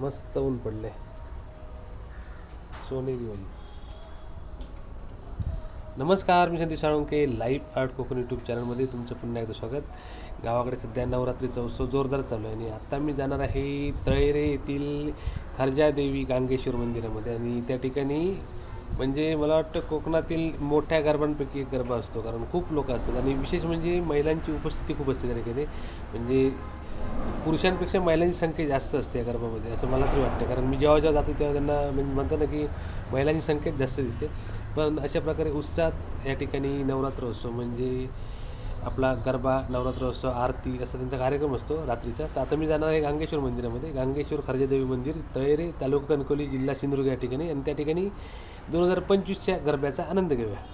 मस्त ऊन पडले सोनेरी ऊन नमस्कार मी Sandesh Salunke live art Konkan YouTube चॅनलमध्ये तुमचं पुन्हा एकदा स्वागत. गावाकडे सध्या नवरात्रीचा उत्सव जोरदार चालू आहे आणि आत्ता मी जाणार आहे तळेरे येथील खर्जादेवी गांगेश्वर मंदिरामध्ये. आणि त्या ठिकाणी म्हणजे मला वाटतं कोकणातील मोठ्या गरबांपैकी एक गरबा असतो कारण खूप लोक असतात. आणि विशेष म्हणजे महिलांची उपस्थिती खूप असते त्या ठिकाणी म्हणजे पुरुषांपेक्षा महिलांची संख्या जास्त असते या गरबामध्ये असं मला तरी वाटतं. कारण मी जेव्हा जेव्हा जातो तेव्हा त्यांना म्हणजे म्हणतो ना की महिलांची संख्या जास्त दिसते. पण अशा प्रकारे उत्साहात या ठिकाणी नवरात्र उत्सव म्हणजे आपला गरबा नवरात्र उत्सव आरती असा त्यांचा कार्यक्रम असतो रात्रीचा. तर आता मी जाणार आहे गांगेश्वर मंदिरामध्ये. गांगेश्वर खर्जादेवी मंदिर तळेरे तालुका कणकोली जिल्हा सिंधुदुर्ग या ठिकाणी. आणि त्या ठिकाणी दोन हजार पंचवीसच्या गरब्याचा आनंद घेऊया.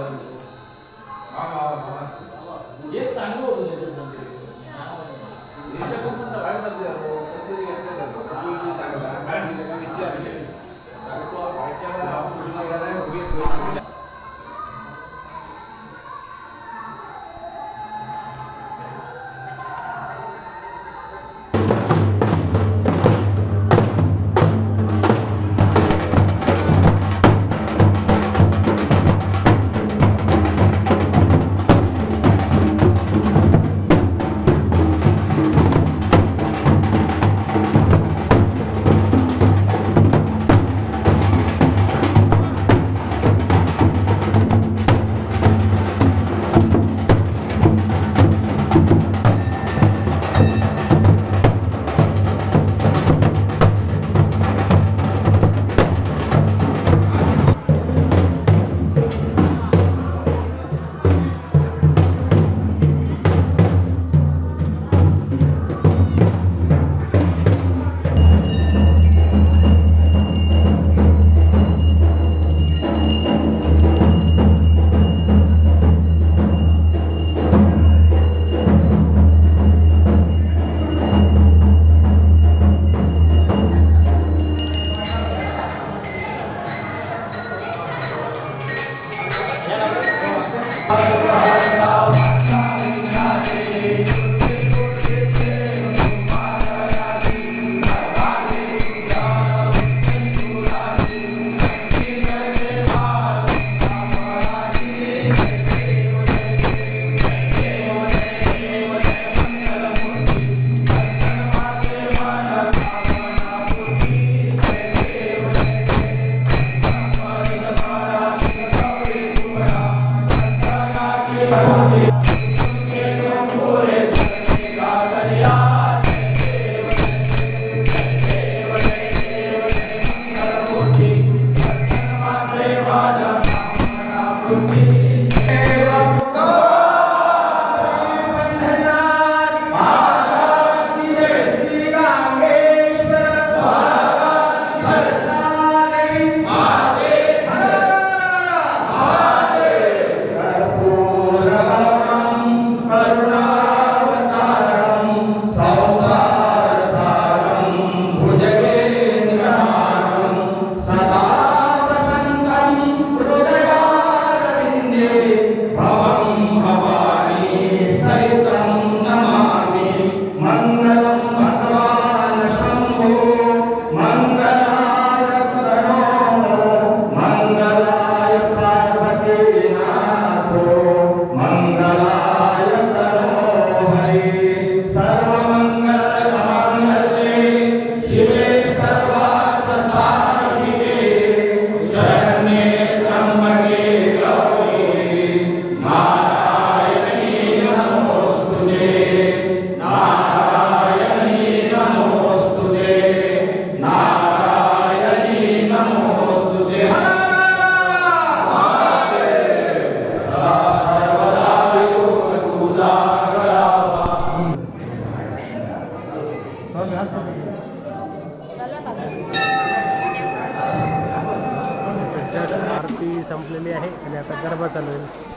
ही संपलेली आहे आणि आता गरबा चालू आहे.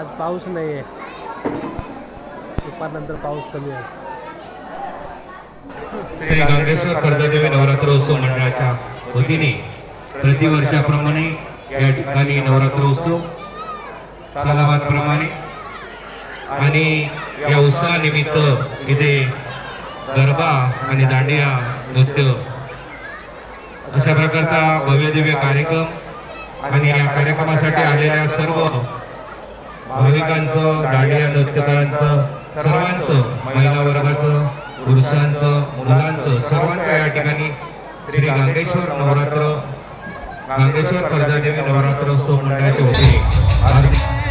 आज पाऊस नाही आहे दुपारनंतर पाऊस कमी आहे. श्री गंगेश्वर कर्जदेवी नवरात्रोत्सव मंडळाच्या वतीने प्रतिवर्षाप्रमाणे या ठिकाणी नवरात्रोत्सव सालाबाद प्रमाणे आणि या उत्सवानिमित्त इथे गरबा आणि दांडिया नृत्य अशा प्रकारचा भव्य दिव्य कार्यक्रम आणि या कार्यक्रमासाठी आलेल्या सर्व भाविकांचं दांडिया नृत्यकारांचं सर्वांचं महिला वर्गाचं पुरुषांचं मुलांचं सर्वांचं या ठिकाणी श्री गांगेश्वर नवरात्र गांगेश्वर कर्जादेवी नवरात्रोत्सव मंडळाच्या वतीने